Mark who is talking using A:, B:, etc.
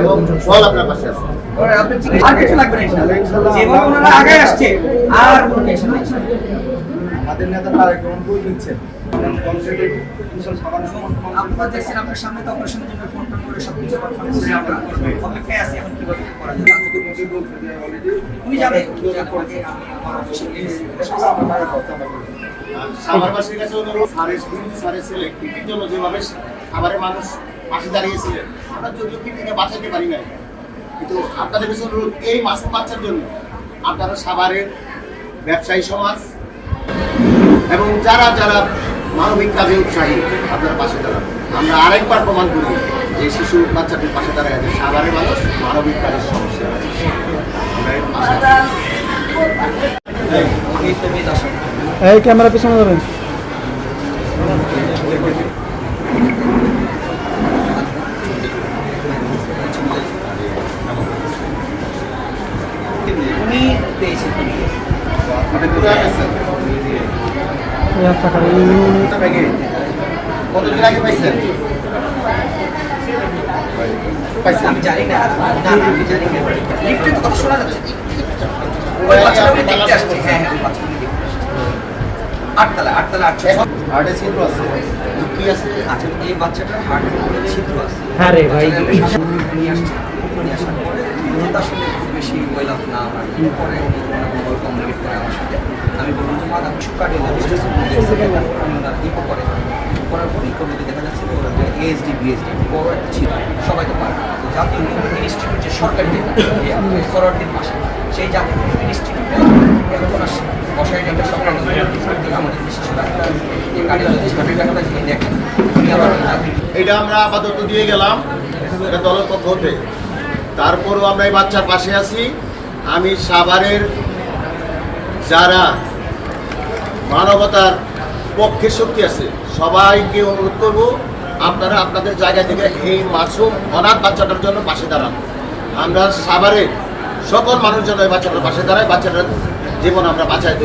A: এবং ফল আপনার পাশে আছে।
B: আর কিছু লাগবে না ওনারা আগে আসছে। আর কোনো টেনশন নেই
C: আমাদের দিচ্ছেন? সামান্য
B: আপনারা দেখছেন আপনার সামনে তো অপারেশনের জন্য ফোন টোন করে সব কিছু কনফার্ম করে। আমরা অপেক্ষায় আছি এখন কীভাবে করা যায়। উনি জানেন উনি জানেন আমি আমার অফিসে গিয়েছি
A: সাভারবাসীর কাছে অনুরোধ সারের সারের ছেলে কৃতির জন্য যেভাবে খাবারের মানুষ পাশে দাঁড়িয়েছিলেন আমরা যদিও কৃতিকে বাঁচাতে পারি নাই। কিন্তু আপনাদের কাছে অনুরোধ, এই মাসুম বাচ্চার জন্য আপনারা সাভারের ব্যবসায়ী সমাজ এবং যারা যারা মানবিক কাজে উৎসাহী, আপনার পাশে দাঁড়ান। আমরা আরেকবার প্রমাণ করি যে শিশু বাচ্চাটির পাশে দাঁড়ায় আছে সাভারের মানুষ মানবিক কাজের সমস্যা।
B: এই
D: ক্যামেরা পিছনে যাবেন
A: থেকে? কতদিন আগে পাইছেন? পাইছেন?
B: আমি জানি না না না, আমি জানি না লিফটে তো কথা শোনা যাচ্ছে বাচ্চাটা হ্যাঁ হ্যাঁ বাচ্চাটা আটতলা আটতলা আটশো
A: হার্টে ছিদ্র আছে। কি আছে?
B: আচ্ছা এই বাচ্চাটার হার্টের উপরে ছিদ্র আছে
D: হ্যাঁ রে ভাই।
B: নিয়ে আসছে নিয়ে আসার পরে আসলে বেশি ওয়েল না আমার। পরে কমিউনিকেট করে আমার সাথে আমি বললাম যে মাদা কিছু কার্ডিওলজিস্ট আমি ওনার ইকো করে করার পরে দেখা যাচ্ছে যে ওরা এএসডি বিএসডি বড় একটা ছিল সবাই তো পারে জাতীয় ইনস্টিটিউট যে সরকারি সরকারি পাশে সেই জাতীয় ইনস্টিটিউটে এখন আসছে বসাই যাবে সরকার আমাদের বিশেষ
A: এটা আমরা আপাতত দিয়ে গেলাম। এটা দলের পক্ষ হতে। তারপরও আমরা এই বাচ্চার পাশে আছি। আমি সাভারের যারা মানবতার পক্ষে শক্তি আছে, সবাইকে অনুরোধ করব, আপনারা আপনাদের জায়গা থেকে এই মাসুম অনাথ বাচ্চাটার জন্য পাশে দাঁড়ান। আমরা সাভারের সকল মানুষ যেন এই বাচ্চাটার পাশে দাঁড়ায়, বাচ্চাটার জীবন আমরা বাঁচাই